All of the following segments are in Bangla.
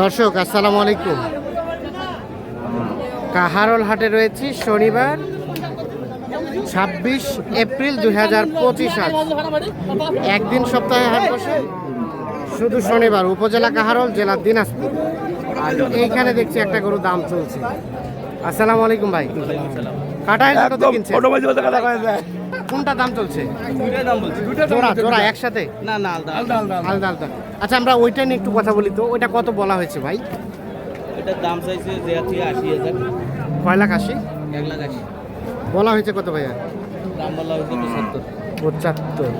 দর্শক আসসালামু আলাইকুম। কাহারল হাটে রয়েছি শনিবার ছাব্বিশ এপ্রিল দুই হাজার পঁচিশ সাল একদিন সপ্তাহে হাট বসে শুধু শনিবার উপজেলা কাহারল জেলা দিনাজপুর। আর এইখানে দেখছি একটা গরু দাম চলছে। আসসালামু আলাইকুম ভাই। কাটায় কিনছে কোনটা দাম চলছে? দুইটা দাম বলছি দুইটা জোড়া জোড়া একসাথে? না না আলাদা আলাদা আলাদা। আচ্ছা আমরা ওইটা নিয়ে একটু কথা বলি তো। ওইটা কত বলা হয়েছে ভাই? এটার দাম চাইছে যে আছে আশি হাজার। কয় লাখ আশি? এক লাখ আশি। বলা হয়েছে কত ভাইয়া? দাম বলা হয়েছে পঁচাত্তর। পঁচাত্তর।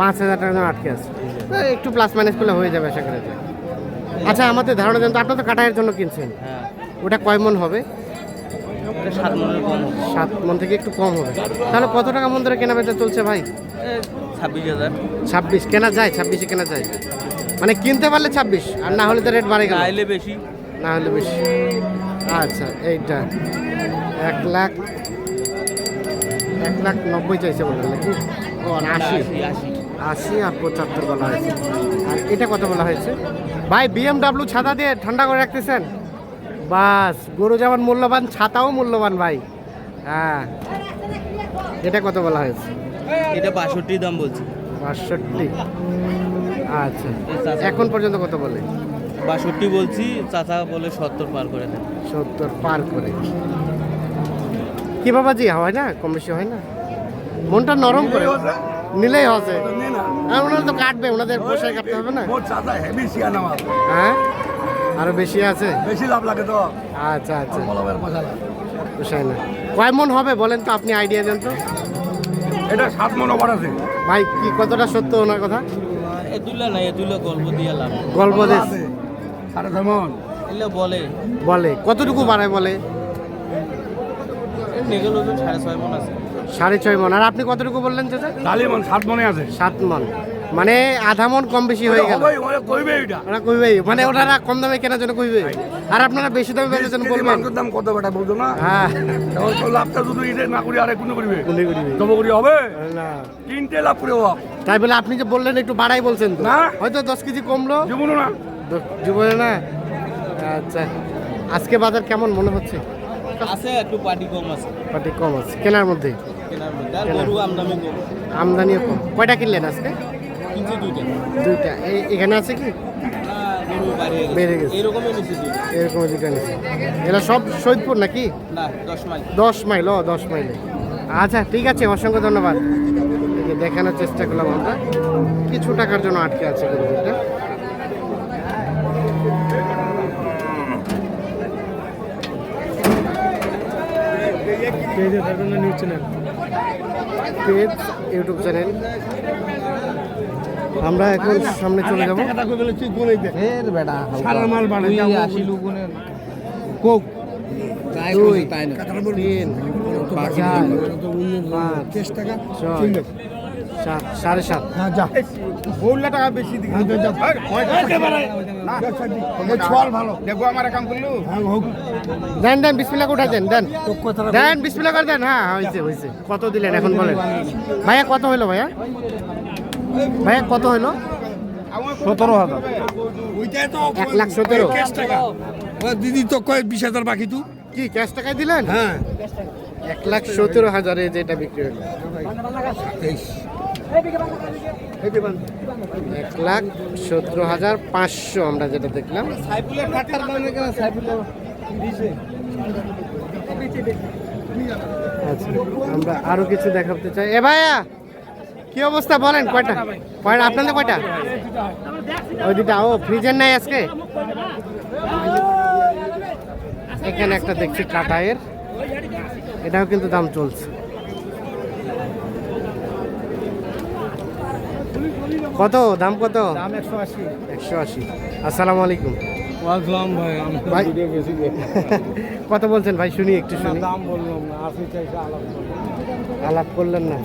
পাঁচ হাজার টাকা আটকে আছে। একটু প্লাস মাইনাস করলে হয়ে যাবে আশা করা। যায় আচ্ছা আমাদের ধারণা দেন তো আপনার তো কাটায়ের জন্য কিনছেন। হ্যাঁ। ওটা কয় মন হবে? সাত মনের কম হবে সাত মন থেকে একটু কম হবে। তাহলে কত টাকা মন ধরে কেনা বেচা চলছে ভাই? ছাব্বিশ হাজার। ছাব্বিশ কেনা যায় ছাব্বিশে কেনা যায়। মানে কিনতে পারলে ছাব্বিশ আর না হলে তো রেট বাড়ে গেল। চাইলে বেশি। না হলে বেশি। আচ্ছা এইটা। এক লাখ এক লাখ নব্বই চাইছে বললেন নাকি? ও আশি। আশি আর পঁচাত্তর বলা হয়েছে। আর এটা কত বলা হয়েছে? ভাই বিএমডাব্লিউ ছাতা দিয়ে ঠান্ডা করে রাখতেছেন? বাস গরু যেমন মূল্যবান ছাতাও মূল্যবান ভাই। হ্যাঁ। এটা কত বলা হয়েছে? এটা বাষট্টি দাম বলছি। বাষট্টি। আচ্ছা। এখন পর্যন্ত কত বলে? বাষট্টি বলছি চাচা বলে সত্তর পার করে দেন সত্তর পার করে। কি বাবাজি হয় না? কম বেশি হয় না? মনটা নরম করে। নিলেই হবে আর ওনারা তো কাটবে ওনাদের পোষায় কাটতে হবে না। হ্যাঁ? আরও বেশি আছে? বেশি লাভ লাগে তো। আচ্ছা আচ্ছা। পোষায় না কয় মন হবে বলেন তো আপনি আইডিয়া দেন তো? এটা সাত মন ওভার আছে। ভাই কি কতটা সত্য ওনার কথা? এ দুলা না এ দুলা গল্প দিয়ে লাভ গল্প দেশ সাড়ে ছয় মন। এগুলো বলে। বলে কতটুকু বাড়ায় বলে? নেগেল ওজন সাড়ে ছয় মন আছে। সাড়ে ছয় মন। আর আপনি কতটুকু বললেন চাচা? মন সাত মনে আছে। সাত মন। মানে আধা মন কম বেশি হয়ে গেল। ওরা কইবে এটা। ওরা কইবে মানে ওনারা কম দামে কেনার জন্য কইবে। আর আপনারা বেশি দামে বেচার জন্য বলবেন। দাম কত বেটা বলতো না? হ্যাঁ। তো লাভটা শুধু এটা না করি আরে কোনো করিবে। কোনে করিবে। জব করি হবে? না। তিনটে লাভ করে হওয়া তাই বলে আপনি যে বললেন একটু বাড়াই বলছেন তো। না। হয়তো দশ কেজি কমলো। জীবনও না। জীবনে না। আচ্ছা। আজকে বাজার কেমন মনে হচ্ছে? আছে একটু পার্টি কম আছে। পাটি কম আছে। কেনার মধ্যে? কেনার মধ্যে। আর গরু আমদামি কম। আমদানিও কম। কয়টা কিনলেন আজকে? কিনছি দুইটা। এখানে আছে কি? বেড়ে গেছে। এরকমই নিচে দুইটা। এরকম দুইটা নিচ্ছে এরা সব সৈদপুর নাকি? না দশ মাইল। দশ মাইল ও দশ মাইলে। আচ্ছা ঠিক আছে অসংখ্য ধন্যবাদ। দেখানোর চেষ্টা করলাম আমরা। কিছু টাকার জন্য আটকে আছে গরুটা। Page YouTube channel. আমরা এখন সামনে চলে যাব। সারা মাল বাড়ে কোক। দুই। তিন চার পাঁচ। ছয়। সাত। সাড়ে সাত। হ্যাঁ বললে টাকা বেশি দিকে ছল ভালো। দেখো আমার কাম করল হ্যাঁ হোক। দেন দেন বিসমিল্লা উঠা দেন? দেন। দেন বিসমিল্লা করে দেন। হ্যাঁ হয়েছে হয়েছে। কত দিলেন এখন বলেন? ভাইয়া কত হইল ভাইয়া? ভাইয়া কত হইল? সতেরো হাজার। এক লাখ সতেরো। দিদি তো কয় বিশ হাজার বাকি তু? কি ক্যাশ টাকায় দিলেন? হ্যাঁ। এক লাখ সতেরো হাজারে যেটা বিক্রি হলো। এক লাখ সতেরো হাজার পাঁচশো আমরা যেটা দেখলাম। আচ্ছা আমরা আরও কিছু দেখাতে চাই। এ ভাইয়া কি অবস্থা বলেন কয়টা? কয়টা? আপনাদের কয়টা? ওই দুটা ও ফ্রিজের নাই আজকে? এখানে একটা দেখছি কাটায়ের এটাও কিন্তু দাম চলছে। কত? দাম কত? দাম একশো আশি। একশো আশি। আসসালামু আলাইকুম। ওয়াজলাম ভাই ভাই। কত বলছেন ভাই? শুনি একটু শুনি। দাম বললাম না আশি চাইছে আলাদা আলাপ করলেন না।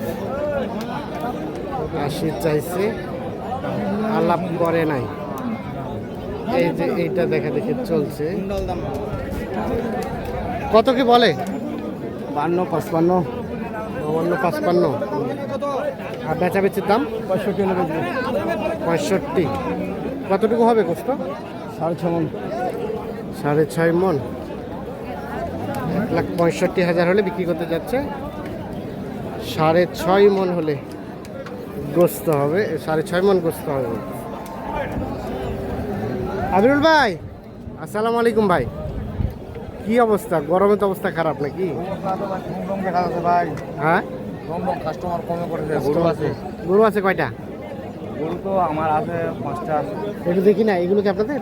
আশি চাইছে আলাপ করে নাই। এই যে এইটা দেখা দেখে চলছে। কত কি বলে? বান্ন পাঁচপান্ন। বান্ন পাঁচপান্ন। আর বেচা বেচির দাম? পঁয়ষট্টি হলে পঁয়ষট্টি। কতটুকু হবে কষ্ট সাড়ে ছ মন সাড়ে ছয় মন এক লাখ পঁয়ষট্টি হাজার হলে বিক্রি করতে যাচ্ছে। সাড়ে ছয় মন হলে। গোস্ত হবে সাড়ে ছয় মন গোস্ত হবে। আবিরুল ভাই আসসালামু আলাইকুম ভাই। কি অবস্থা? গরমে তো অবস্থা খারাপ নাকি? দেখা যাচ্ছে ভাই হ্যাঁ? কাস্টমার কমে করেছে গরু আছে। গরু আছে কয়টা? গরু তো আমার আছে পাঁচটা আছে। একটু দেখি না এগুলো কি আপনাদের?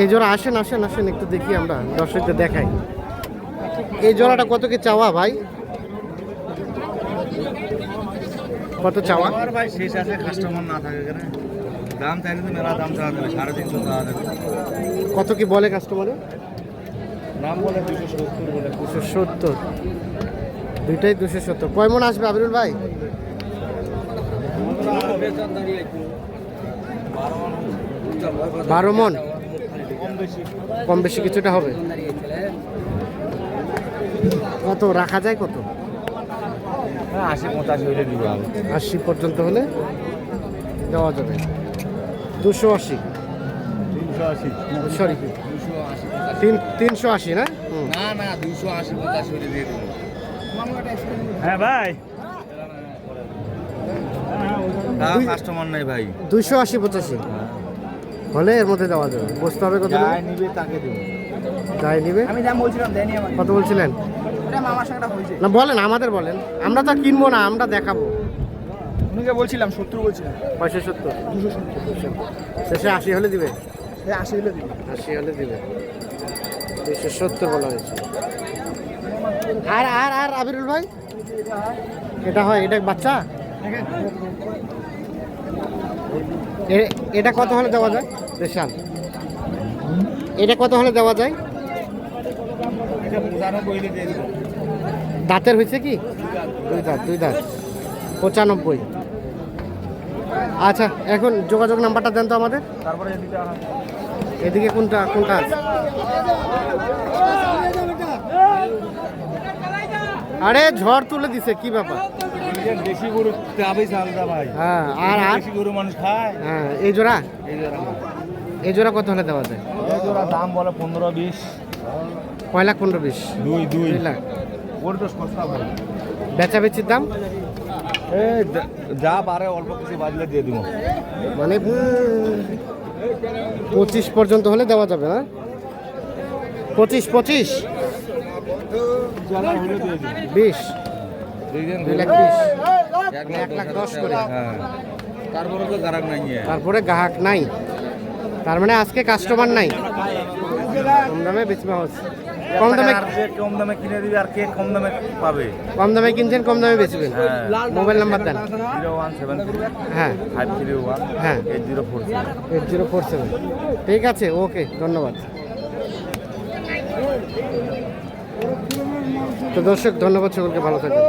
এই জোড়া আসেন আসেন আসেন একটু দেখি আমরা দর্শকদের দেখাই। এই জোড়াটা কত কি চাওয়া ভাই? কত চাওয়া? আমার ভাই শেষ আছে কাস্টমার না থাকে এখানে। দাম চাইলে তো মেলা দাম চাওয়া যাবে সাড়ে তিনশো চাওয়া যাবে। কত কি বলে কাস্টমারে দাম বলে দুশো সত্তর বলে। দুশো সত্তর। দুইটাই দুশো সত্তর। কয় মন আসবে আবিরুল ভাই? বারো মন? কম বেশি কিছুটা হবে। কত? রাখা যায় কত? আশি পঁচাশি আমি। আশি পর্যন্ত হলে দেওয়া যাবে। দুশো আশি। তিনশো আশি। সরি তিন তিনশো আশি না? না না দুশো আশি পঁচাশি হইলে দিয়ে দেবো। হ্যাঁ ভাই। কাস্টমার নাই ভাই। দুইশো আশি পঁচাশি। হলে এর মধ্যে দেওয়া যাবে। বসতে হবে কত নিবে তাকে দেবো। যাই নিবে। আমি দাম বলছিলাম কত বলছিলেন? না বলেন আমাদের বলেন। আমরা তো আর কিনবো না আমরা দেখাবো। উনিকে বলছিলাম সত্তর বলছিলাম। পয়সা সত্তর। শেষে আশি হলে দিবে? এই আশি হলে দিবি। আশি হলে দিবে। দুইশো সত্তর বলা হয়েছে। আর আর আর আবিরুল ভাই? এটা হয় এটা বাচ্চা? এটা কত হলে দেওয়া যায়? দেশাল এটা কত হলে দেওয়া যায় এটা পঁচানব্বই হইলে দিয়ে দেবো দাঁতের হয়েছে কি? দুই দাঁত দুই দাঁত। পঁচানব্বই। আচ্ছা এখন যোগাযোগ নাম্বারটা দেন তো আমাদের। এদিকে কোনটা কোনটা আছে? আরে ঝড় তুলে দিছে কি ব্যাপার? দেশি গরু ভাই। হ্যাঁ আর আর? দেশি গরু মানুষ খায়। হ্যাঁ এই জোড়া? এই জোড়া এই জোড়া কত হলে দেওয়া যায়? এই জোড়া দাম বলে পনেরো বিশ। কয় লাখ পনেরো বিশ। দুই। দুই লাখ। ওর তো সস্তা ভাই বেচা বেচির দাম যা- পারে অল্প কিছু বাজলে দিয়ে দিব। মানে পঁচিশ পর্যন্ত হলে দেওয়া যাবে না? পঁচিশ পঁচিশ? বিশ? তারপরে গ্রাহক নাই তার মানে আজকে কাস্টমার নাই। কম দামে বেচবা হচ্ছে। কম দামে কম দামে কিনে দিবে আর কে কম দামে পাবে? কম দামে কিনছেন কম দামে বেচবেন। হ্যাঁ। মোবাইল নাম্বার দেন। জিরো ওয়ান সেভেন হ্যাঁ। ফাইভ থ্রি ওয়ান হ্যাঁ eight zero four eight zero four seven ঠিক আছে ওকে ধন্যবাদ। তো দর্শক ধন্যবাদ সকলকে ভালো থাকবেন।